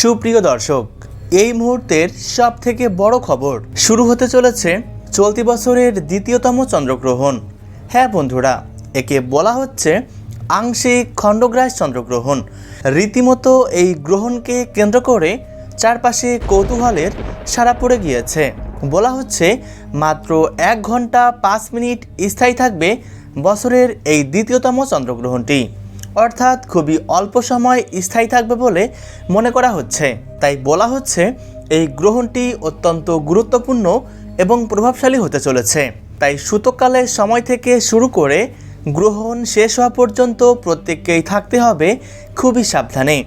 সুপ্রিয় দর্শক, এই মুহূর্তের সব থেকে বড় খবর শুরু হতে চলেছে চলতি বছরের দ্বিতীয়তম চন্দ্রগ্রহণ। হ্যাঁ বন্ধুরা, একে বলা হচ্ছে আংশিক খণ্ডগ্রাস চন্দ্রগ্রহণ। রীতিমতো এই গ্রহণকে কেন্দ্র করে চারপাশে কৌতূহলের সারা পড়ে গিয়েছে। বলা হচ্ছে মাত্র এক ঘণ্টা পাঁচ মিনিট স্থায়ী থাকবে বছরের এই দ্বিতীয়তম চন্দ্রগ্রহণটি। অর্থাৎ খুবই অল্প সময় স্থায়ী থাকবে বলে মনে করা হচ্ছে। তাই বলা হচ্ছে এই গ্রহণটি অত্যন্ত গুরুত্বপূর্ণ এবং প্রভাবশালী হতে চলেছে। তাই সূতককালের সময় থেকে শুরু করে গ্রহণ শেষ হওয়া পর্যন্ত প্রত্যেককেই থাকতে হবে খুবই সাবধানে।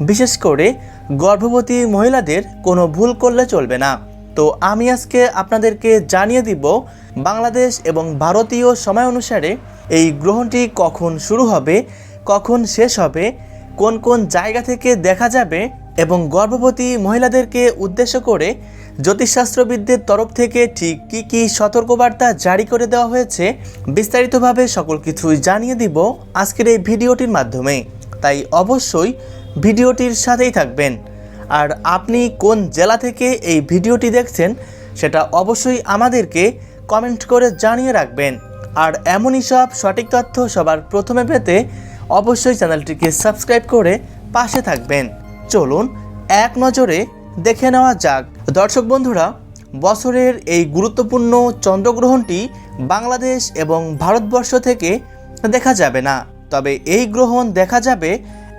বিশেষ করে গর্ভবতী মহিলাদের কোনো ভুল করলে চলবে না। তো আমি আজকে আপনাদেরকে জানিয়ে দিব বাংলাদেশ এবং ভারতীয় সময় অনুসারে এই গ্রহণটি কখন শুরু হবে কখন শেষ হবে, কোন কোন জায়গা থেকে দেখা যাবে এবং গর্ভবতী মহিলাদেরকে উদ্দেশ্য করে জ্যোতিষশাস্ত্রবিদদের তরফ থেকে ঠিক কী কী সতর্কবার্তা জারি করে দেওয়া হয়েছে, বিস্তারিতভাবে সকল কিছুই জানিয়ে দিব আজকের এই ভিডিওটির মাধ্যমে। তাই অবশ্যই ভিডিওটির সাথেই থাকবেন। আর আপনি কোন জেলা থেকে এই ভিডিওটি দেখছেন, সেটা অবশ্যই আমাদেরকে কমেন্ট করে জানিয়ে রাখবেন। আর এমনই সব সঠিক তথ্য সবার প্রথমে পেতে অবশ্যই চ্যানেলটিকে সাবস্ক্রাইব করে পাশে থাকবেন। চলুন, এক নজরে দেখে নেওয়া যাক। দর্শক বন্ধুরা, বছরের এই গুরুত্বপূর্ণ চন্দ্রগ্রহণটি বাংলাদেশ এবং ভারতবর্ষ থেকে দেখা যাবে না। তবে এই গ্রহণ দেখা যাবে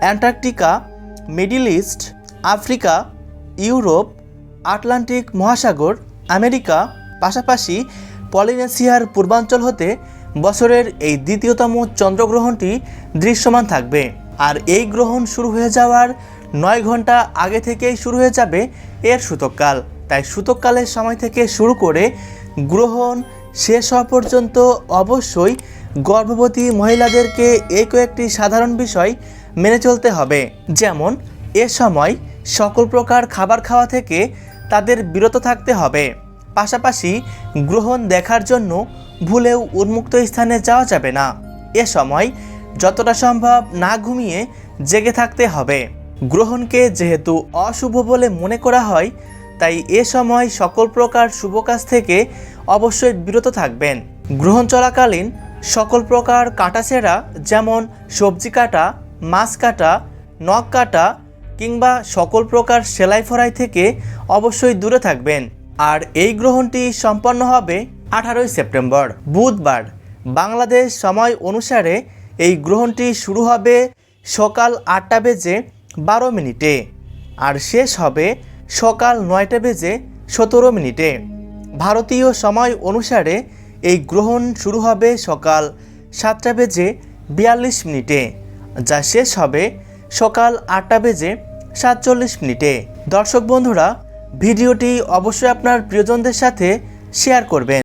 Antarctica, Middle East, Africa, Europe, Atlantic মহাসাগর, আমেরিকা, পাশাপাশি পলিনেশিয়ার পূর্বাঞ্চল হতে বছরের এই দ্বিতীয়তম চন্দ্রগ্রহণটি দৃশ্যমান থাকবে। আর এই গ্রহণ শুরু হয়ে যাওয়ার নয় ঘণ্টা আগে থেকেই শুরু হয়ে যাবে এর সূতককাল। তাই সূতককালের সময় থেকে শুরু করে গ্রহণ শেষ হওয়া পর্যন্ত অবশ্যই গর্ভবতী মহিলাদেরকে এই কয়েকটি সাধারণ বিষয় মেনে চলতে হবে। যেমন, এ সময় সকল প্রকার খাবার খাওয়া থেকে তাদের বিরত থাকতে হবে। পাশাপাশি গ্রহণ দেখার জন্য ভুলেও উন্মুক্ত স্থানে যাওয়া যাবে না। এ সময় যতটা সম্ভব না ঘুমিয়ে জেগে থাকতে হবে। গ্রহণকে যেহেতু অশুভ বলে মনে করা হয়, তাই এ সময় সকল প্রকার শুভ কাজ থেকে অবশ্যই বিরত থাকবেন। গ্রহণ চলাকালীন সকল প্রকার কাটাছেড়া যেমন সবজি কাটা, মাছ কাটা, নখ কাটা কিংবা সকল প্রকার সেলাই ফরাই থেকে অবশ্যই দূরে থাকবেন। আর এই গ্রহণটি সম্পন্ন হবে আঠারোই সেপ্টেম্বর, বুধবার। বাংলাদেশ সময় অনুসারে এই গ্রহণটি শুরু হবে সকাল আটটা বেজে বারো মিনিটে আর শেষ হবে সকাল নয়টা বেজে সতেরো মিনিটে। ভারতীয় সময় অনুসারে এই গ্রহণ শুরু হবে সকাল সাতটা বেজে বিয়াল্লিশ মিনিটে, যা শেষ হবে সকাল আটটা বেজে সাতচল্লিশ মিনিটে। দর্শক বন্ধুরা, ভিডিওটি অবশ্যই আপনার প্রিয়জনদের সাথে শেয়ার করবেন।